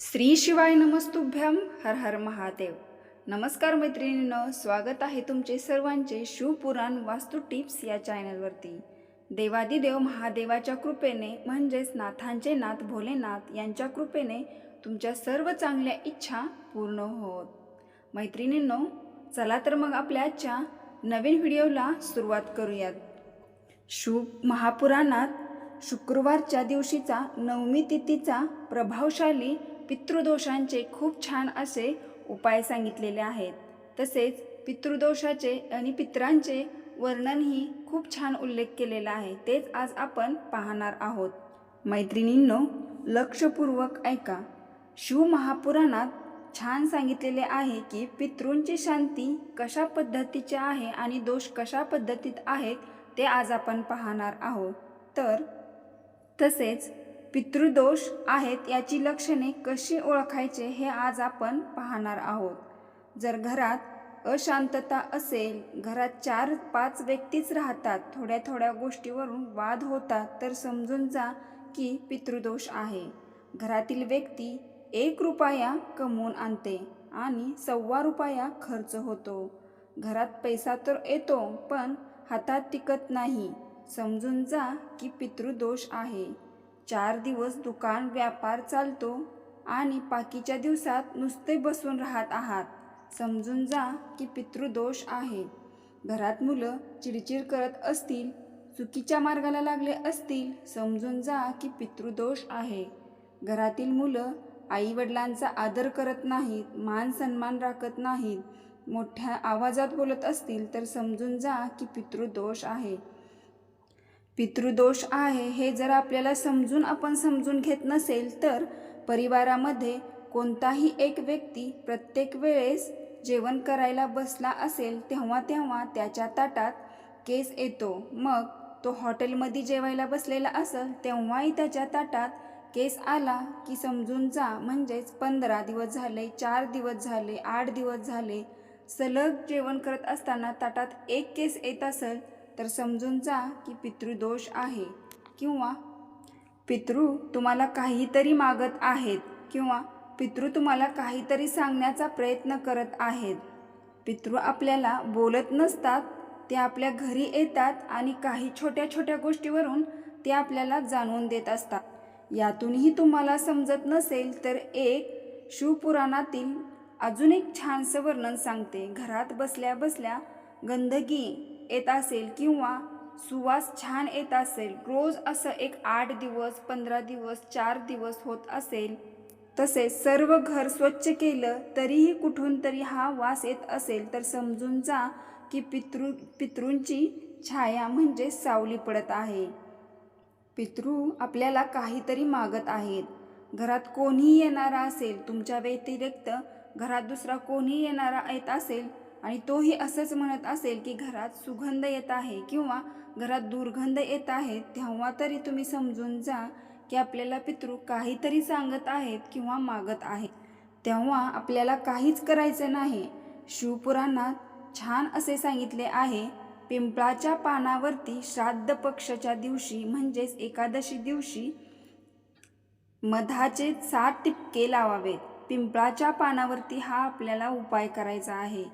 श्री शिवाय नमस्तुभ्यम हर हर महादेव. नमस्कार मैत्रिणींनो स्वागत आहे तुमचे सर्वांचे शिवपुराण वास्तू टिप्स या चॅनलवरती. देवादिदेव महादेवाच्या कृपेने म्हणजेच नाथांचे नाथ भोलेनाथ यांच्या कृपेने तुमच्या सर्व चांगल्या इच्छा पूर्ण होत. मैत्रिणींनो चला तर मग आपल्या आजच्या नवीन व्हिडिओला सुरुवात करूयात. शुभ महापुराणात शुक्रवारच्या दिवशीचा नवमी तिथीचा प्रभावशाली पितृदोषांचे खूप छान असे उपाय सांगितलेले आहेत. तसेच पितृदोषाचे आणि पित्रांचे वर्णनही खूप छान उल्लेख केलेला आहे. तेच आज आपण पाहणार आहोत. मैत्रिणींनो लक्षपूर्वक ऐका. शिव महापुराणात छान सांगितलेले आहे की पितृंची शांती कशा पद्धतीची आहे आणि दोष कशा पद्धतीत आहेत ते आज आपण पाहणार आहोत. तर तसेच पितृदोष आहेत याची लक्षणे कशी ओळखायचे हे आज आपण पाहणार आहोत. जर घरात अशांतता असेल घरात चार पाच व्यक्तीच राहतात थोड्या थोड्या गोष्टीवरून वाद होतात तर समजून जा की पितृदोष आहे. घरातील व्यक्ती एक रुपया कमवून आणते आणि सव्वा रुपया खर्च होतो. घरात पैसा तर येतो पण हातात टिकत नाही. समजून जा की पितृदोष आहे. चार दिवस दुकान व्यापार चालतो आणि बाकीच्या दिवसात नुसते बसून राहत आहात. समजून जा की पितृदोष आहे. घरात मुलं चिडचिड करत असतील चुकीच्या मार्गाला लागले असतील समजून जा की पितृदोष आहे. घरातील मुलं आईवडिलांचा आदर करत नाहीत मान सन्मान राखत नाहीत. मोठ्या आवाजात बोलत असतील तर समजून जा की पितृदोष आहे. पितृदोष आहे हे जर आपल्याला समजून आपण समजून घेत नसेल तर परिवारामध्ये कोणताही एक व्यक्ती प्रत्येक वेळेस जेवण करायला बसला असेल तेव्हा तेव्हा त्याच्या ताटात केस येतो. मग तो हॉटेलमध्ये जेवायला बसलेला असेल तेव्हाही त्याच्या ताटात केस आला की समजून जा. म्हणजेच पंधरा दिवस झाले चार दिवस झाले आठ दिवस झाले सलग जेवण करत असताना ताटात एक केस येत असेल तर समजून जा की पितृदोष आहे किंवा पितृ तुम्हाला काहीतरी मागत आहेत किंवा पितृ तुम्हाला काहीतरी सांगण्याचा प्रयत्न करत आहेत. पितृ आपल्याला बोलत नसतात ते आपल्या घरी येतात आणि काही छोट्या छोट्या गोष्टीवरून ते आपल्याला जाणवून देत असतात. यातूनही तुम्हाला समजत नसेल तर एक शिवपुराणातील अजून एक छानसं वर्णन सांगते. घरात बसल्या बसल्या गंदगी येत असेल किंवा सुवास छान येत असेल रोज असं एक आठ दिवस पंधरा दिवस चार दिवस होत असेल तसेच सर्व घर स्वच्छ केलं तरीही कुठून तरी हा वास येत असेल तर समजून जा की पितृ पितृंची छाया म्हणजे सावली पडत आहे. पितृ आपल्याला काहीतरी मागत आहेत. घरात कोणीही येणारा असेल तुमच्या व्यतिरिक्त घरात दुसरा कोणीही येणारा येत असेल आणि तोही असंच म्हणत असेल की घरात सुगंध येत आहे किंवा घरात दुर्गंध येत आहे तेव्हा तरी तुम्ही समजून जा की आपल्याला पितृ काहीतरी सांगत आहेत किंवा मागत आहेत. तेव्हा आपल्याला काहीच करायचं नाही. शिवपुराणात छान असे सांगितले आहे पिंपळाच्या पानावरती श्राद्ध पक्षाच्या दिवशी म्हणजेच एकादशी दिवशी मधाचे सात टिपके लावावेत. पिंपळाच्या पानावरती हा आपल्याला उपाय करायचा आहे.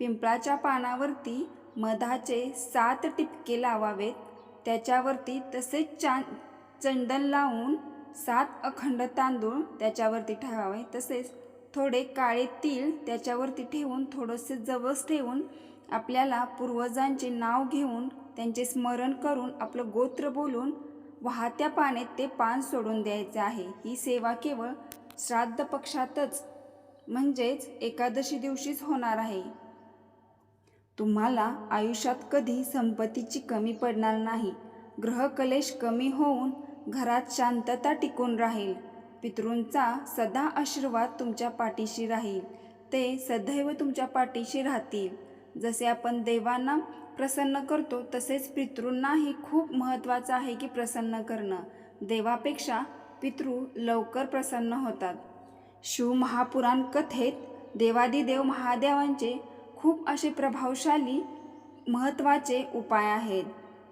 पिंपळाच्या पानावरती मधाचे सात टिपके लावावेत. त्याच्यावरती तसेच चा चंदन लावून सात अखंड तांदूळ त्याच्यावरती ठेवावे. तसेच थोडे काळे तीळ त्याच्यावरती ठेवून थोडंसे जवस ठेवून आपल्याला पूर्वजांचे नाव घेऊन त्यांचे स्मरण करून आपलं गोत्र बोलून वाहत्या पाण्यात ते पान सोडून द्यायचे आहे. ही सेवा केवळ श्राद्ध पक्षातच म्हणजेच एकादशी दिवशीच होणार आहे. तुम्हाला आयुष्यात कधी संपत्तीची कमी पडणार नाही. ग्रहकलेश कमी होऊन घरात शांतता टिकून राहील. पितृंचा सदा आशीर्वाद तुमच्या पाठीशी राहील. ते सदैव तुमच्या पाठीशी राहतील. जसे आपण देवांना प्रसन्न करतो तसेच पितृंनाही खूप महत्त्वाचं आहे की प्रसन्न करणं. देवापेक्षा पितृ लवकर प्रसन्न होतात. शिव महापुराण कथेत देवादिदेव महादेवांचे खूप असे प्रभावशाली महत्त्वाचे उपाय आहेत.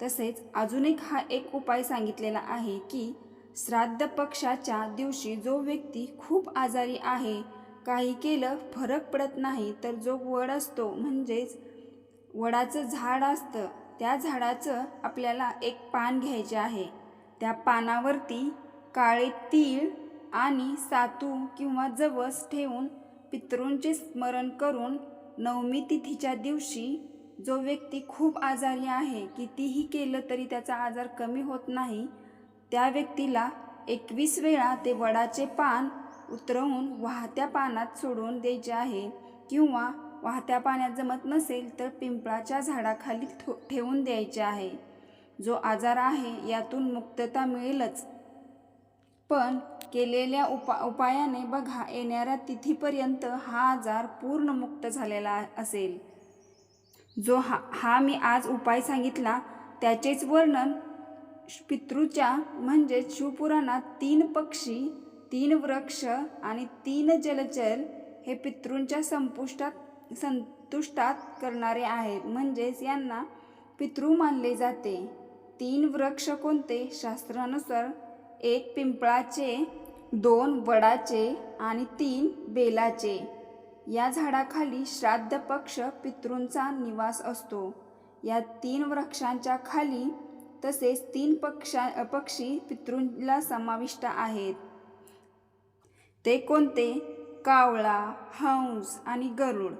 तसेच अजून एक हा एक उपाय सांगितलेला आहे की श्राद्ध पक्षाच्या दिवशी जो व्यक्ती खूप आजारी आहे काही केलं फरक पडत नाही तर जो वड असतो म्हणजेच वडाचं झाड असतं त्या झाडाचं आपल्याला एक पान घ्यायचे आहे. त्या पानावरती काळे तीळ आणि सातू किंवा जवस ठेवून पितरूंचे स्मरण करून नवमी तिथीच्या दिवशी जो व्यक्ती खूप आजारी आहे कितीही केलं तरी त्याचा आजार कमी होत नाही त्या व्यक्तीला एकवीस वेळा ते वडाचे पान उतरवून वाहत्या पानात सोडून द्यायचे आहे किंवा वाहत्या पाण्यात जमत नसेल तर पिंपळाच्या झाडाखाली थो ठेवून द्यायचे आहे. जो आजार आहे यातून मुक्तता मिळेलच. पण केलेल्या उपा उपायाने बघा येणाऱ्या तिथीपर्यंत हा आजार पूर्ण मुक्त झालेला असेल. जो हा हा मी आज उपाय सांगितला त्याचेच वर्णन पितृच्या म्हणजेच शिवपुराणात तीन पक्षी तीन वृक्ष आणि तीन जलचर हे पितृंच्या संपुष्टात संतुष्टात करणारे आहेत. म्हणजेच यांना पितृ मानले जाते. तीन वृक्ष कोणते? शास्त्रानुसार एक पिंपळाचे दोन वडाचे आणि तीन बेलाचे. या झाडाखाली श्राद्ध पक्ष पितृंचा निवास असतो. या तीन वृक्षांच्या खाली तसेच तीन पक्षा पक्षी पितृंला समाविष्ट आहेत. ते कोणते? कावळा हंस आणि गरुड.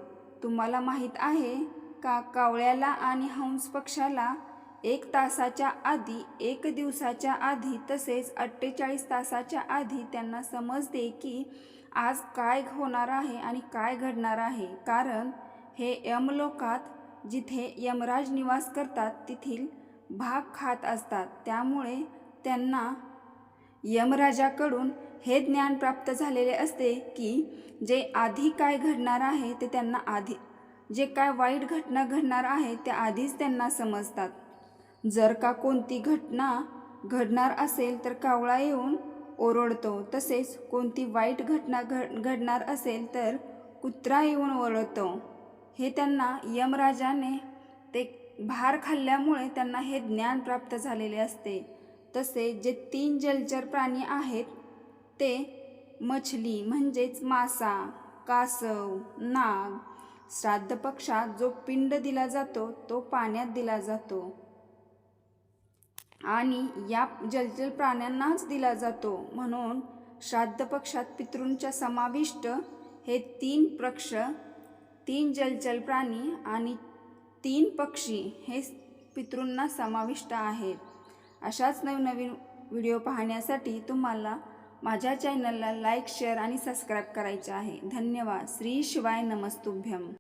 तुम्हाला माहीत आहे का? कावळ्याला आणि हंस पक्षाला एक तासाच्या आधी एक दिवसाच्या आधी तसेच अठ्ठेचाळीस तासाच्या आधी त्यांना समजते की आज काय होणार आहे आणि काय घडणार आहे. कारण हे यमलोकात जिथे यमराज निवास करतात तेथील भाग खात असतात. त्यामुळे त्यांना यमराजाकडून हे ज्ञान प्राप्त झालेले असते की जे आधी काय घडणार आहे ते त्यांना आधी जे काय वाईट घटना घडणार आहे त्या आधीच त्यांना समजतात. जर का कोणती घटना घडणार असेल तर कावळा येऊन ओरडतो. तसेच कोणती वाईट घटना घड घडणार असेल तर कुत्रा येऊन ओरडतो. हे त्यांना यमराजाने ते भार खाल्ल्यामुळे त्यांना हे ज्ञान प्राप्त झालेले असते. तसे जे तीन जलचर प्राणी आहेत ते मछली म्हणजेच मासा कासव नाग. श्राद्ध पक्षात जो पिंड दिला जातो तो पाण्यात दिला जातो. आणि या जलचर प्राण्यांनाच दिला जातो. म्हणून श्राद्ध पक्षात पितृंच्या समाविष्ट हे तीन पक्ष तीन जलचर प्राणी आणि तीन पक्षी हे पितृंना समाविष्ट आहेत. अशाच नवनवीन व्हिडिओ पाहण्यासाठी तुम्हाला माझ्या चॅनलला लाईक शेअर आणि सबस्क्राईब करायचे आहे. धन्यवाद. श्री शिवाय नमस्तुभ्यम.